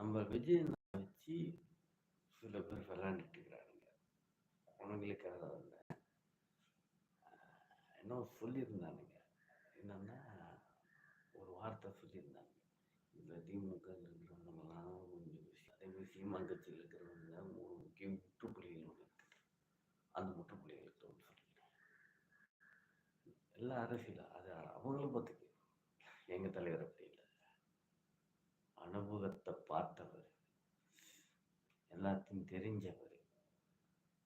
நம்ம விஜய் வச்சு சில பேர் விளாண்டுட்டு இருக்கிறாருங்க அவனுங்களுக்காக இல்லை. இன்னும் சொல்லியிருந்தானுங்க. என்னன்னா ஒரு வார்த்தை சொல்லியிருந்தாங்க. இந்த திமுக இருக்கிறவங்கலாம் கொஞ்சம் விஷயம் அதே மாதிரி சீமான் கட்சியில் இருக்கிறவங்க மூணு முக்கிய முற்றுப்புள்ளிகள் ஒன்று அந்த முற்றுப்புள்ளிகளுக்கு ஒன்று சொல்லிக்கிறேன் எல்லா அரசியல் அது அவங்களும் பார்த்துக்கு. எங்கள் தலைவர் அப்படி இல்லை. அனுபவத்தை தெரிஞ்சவர்.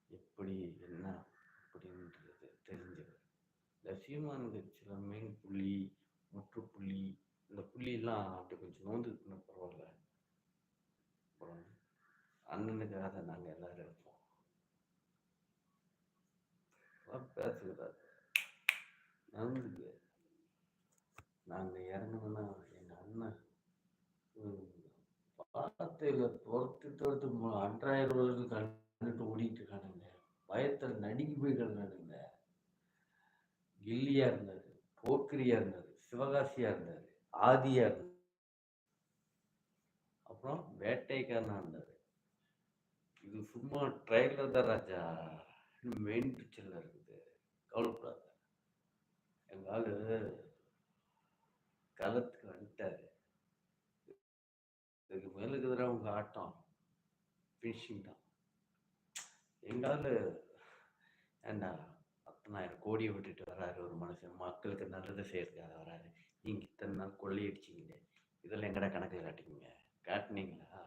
எப்படி என்ன அப்படின்றது தெரிஞ்சவர். இந்த சீமானுக்கு சில மெயின் புள்ளி முற்றுப்புள்ளி இந்த புள்ளியெல்லாம் அப்படி கொஞ்சம் நோந்துக்குன்னா பரவாயில்ல. அப்புறம் அண்ணனுக்காக நாங்கள் எல்லாரும் இருப்போம். பேசுகிறார். பேசுகிறாரு நாங்கள் இறங்கணும்னா எங்கள் அண்ணன் வார்த்தையில துரத்து துரத்து அன்றாயிரம் ரூபாய்க்கு கண்டுட்டு ஓடிட்டு இருக்கானுங்க பயத்தில் நடுங்கி போய் கிடந்தானுங்க. கில்லியா இருந்தாரு போக்கிரியா இருந்தாரு சிவகாசியா இருந்தாரு ஆதியா இருந்தாரு. அப்புறம் வேட்டைக்காரனா இருந்தாரு. இது சும்மா ட்ரெயிலர் தான் ராஜா. மெயின் பிக்சர்ல இருக்குது. கவலைப்படாத. எங்களால் ஆளு இதுக்கு மேல உங்கள் ஆட்டம் ஃபினிஷிங் தான். எங்களால் ஏண்டா பத்தனாயிரம் கோடியை விட்டுட்டு வராரு ஒரு மனுஷன். மக்களுக்கு நல்லது செய்யறதுக்காக வராரு. நீங்கள் இத்தனை நாள் கொள்ளையடிச்சிங்களே இதெல்லாம் எங்கடா கணக்கில் காட்டிக்கிங்க? காட்டினீங்களா?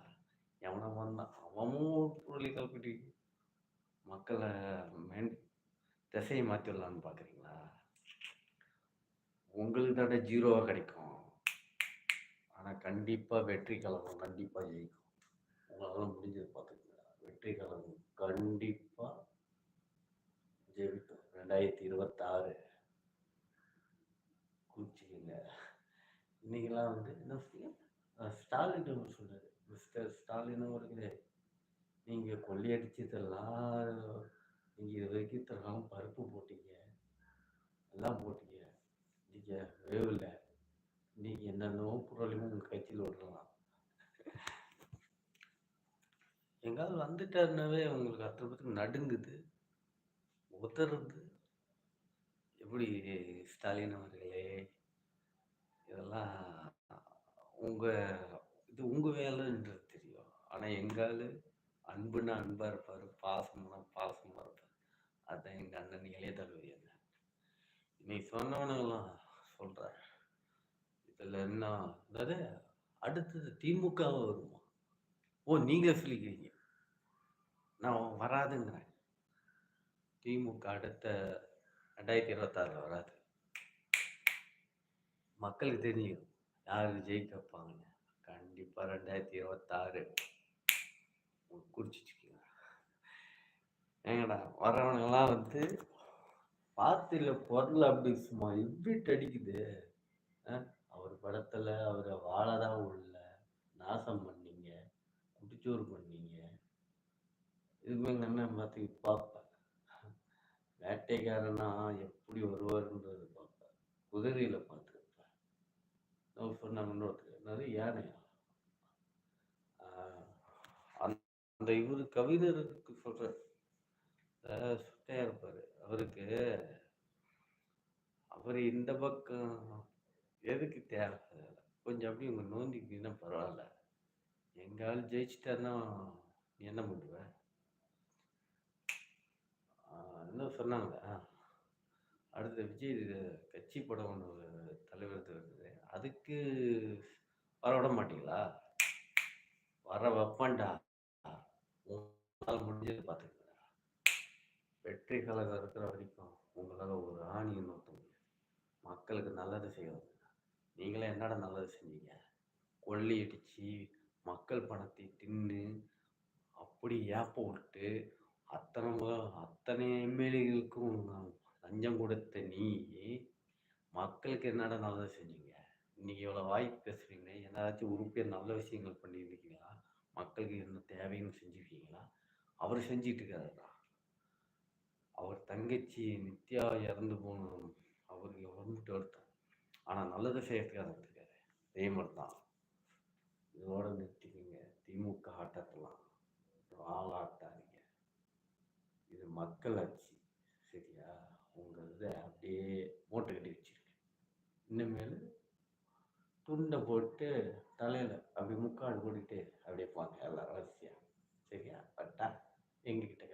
எவனை வந்தான். அவமும் புள்ளி கல்பிட்டு. மக்களை மென் திசையை மாற்றி விடலான்னு பார்க்குறீங்களா உங்களுக்கு தானே ஜீரோவாக கிடைக்கும். ஆனால் கண்டிப்பாக வெற்றி கலகம் கண்டிப்பாக ஜெயிக்கும். உங்களால் முடிஞ்சது பார்த்துக்கோங்க. வெற்றி கலகம் கண்டிப்பாக ஜெயிக்கும் ரெண்டாயிரத்தி இருபத்தாறு குறிச்சிக்கங்க இன்னைக்கெல்லாம் வந்து என்ன ஸ்டாலின் ஒன்று சொன்னார். மிஸ்டர் ஸ்டாலின் அவர்களே நீங்கள் கொள்ளையடிச்சதெல்லாம் நீங்கள் இது வரைக்கும் இத்தனை பருப்பு போட்டீங்க. எல்லாம் போட்டீங்க. நீங்கள் வேவில்லை. நீ என்னென்னவோ பொருளையும் உங்கள் கட்சியில் விடலாம் எங்காவது வந்துட்டாருனாவே உங்களுக்கு அத்தனை பேருக்கு நடுங்குது உதறது. எப்படி ஸ்டாலின் அவர்களே இதெல்லாம் உங்கள் இது உங்கள் வேலைன்றது தெரியும். ஆனால் எங்கால் அன்புன்னா அன்பாக இருப்பார் பாசம்னா பாசமாக இருப்பார் அதுதான் எங்கள் அண்ணன் இளைய தளபதி அண்ணன். நீ சொன்னவனெல்லாம் சொல்கிறார் இதில் என்ன? அதாவது அடுத்தது திமுக வருமா? ஓ நீங்கள் சொல்லிக்கிறீங்க. நான் வராதுங்கிறேன். திமுக அடுத்த ரெண்டாயிரத்தி இருபத்தாறில் வராது. மக்களுக்கு தெரியும் யார் ஜெயிக்க வைப்பாங்கன்னு கண்டிப்பாக ரெண்டாயிரத்தி இருபத்தாறு. குறிச்சிச்சுக்கோங்க ஏங்கடா வரவனுங்கெல்லாம் வந்து பார்த்து இல்லை பொருள் அப்படி சும்மா எப்படி அடிக்குது. ஆ? அவர் படத்தில் அவரை வாழதான் உள்ள நாசம் பண்ணீங்க குடிச்சோறு பண்ணீங்க. இதுக்கு எங்கள் அண்ணன் பார்த்து பார்ப்பேன் வேட்டைக்காரனா எப்படி வருவாருன்றது பார்ப்பேன் குதிரையில் பார்த்துருப்பேன் நான் சொன்னாங்க இன்னொருத்தர் என்னது யானையா அந்த அந்த இவர் கவிஞருக்கு சொல்ற சுட்டையா இருப்பாரு. அவருக்கு அவர் இந்த பக்கம் எதுக்கு தேவை? கொஞ்சம் அப்படி உங்க நோந்திக்கிட்டீங்கன்னா பரவாயில்ல. எங்க ஆள் ஜெயிச்சிட்டாருன்னா நீ என்ன பண்ணுவ? என்ன சொன்னாங்க? அடுத்த விஜய் கட்சி படம் ஒன்று தலைவர் வருது அதுக்கு வர விட மாட்டீங்களா? வர வைப்பான்டா. உங்களால் முடிஞ்சது பார்த்துக்கங்க. வெற்றி கழகம் இருக்கிற வரைக்கும் உங்களால் ஒரு ஆணியை நோக்க மக்களுக்கு நல்லது செய்யணும் நீங்களே என்னடா நல்லது செஞ்சீங்க? கொள்ளையடிச்சு மக்கள் பணத்தை தின்னு அப்படி ஏப்ப விட்டு அத்தனை அத்தனை எம்எல்ஏகளுக்கும் லஞ்சம் கொடுத்த நீ மக்களுக்கு என்னடா நல்லது செஞ்சீங்க? இன்னைக்கு இவ்வளோ வாய்ப்பு பேசுறீங்களே என்னதாச்சும் உறுப்பினர் நல்ல விஷயங்கள் பண்ணியிருக்கீங்களா மக்களுக்கு என்ன தேவைன்னு செஞ்சுருக்கீங்களா? அவர் செஞ்சிட்டு இருக்காருடா. அவர் தங்கச்சி நித்யா இறந்து போனோம் அவருக்கு எவ்வளோ வருத்தம். ஆனால் நல்லதை செய்யறதுக்காக இருக்காரு அதே மாதிரி தான் இதோட நிறுத்திக்கங்க. ஆட்டத்தெல்லாம். ஆளாட்டாதீங்க இது மக்கள் ஆட்சி. சரியா? உங்கள் இதை அப்படியே மூட்டை கட்டி வச்சிருக்கு இனிமேல் துண்டை போட்டு தலையில் அப்படி முக்காடு போட்டுட்டு அப்படியே போங்க. எல்லாரும் வரிசையா. சரியா? பட்டா. எங்ககிட்ட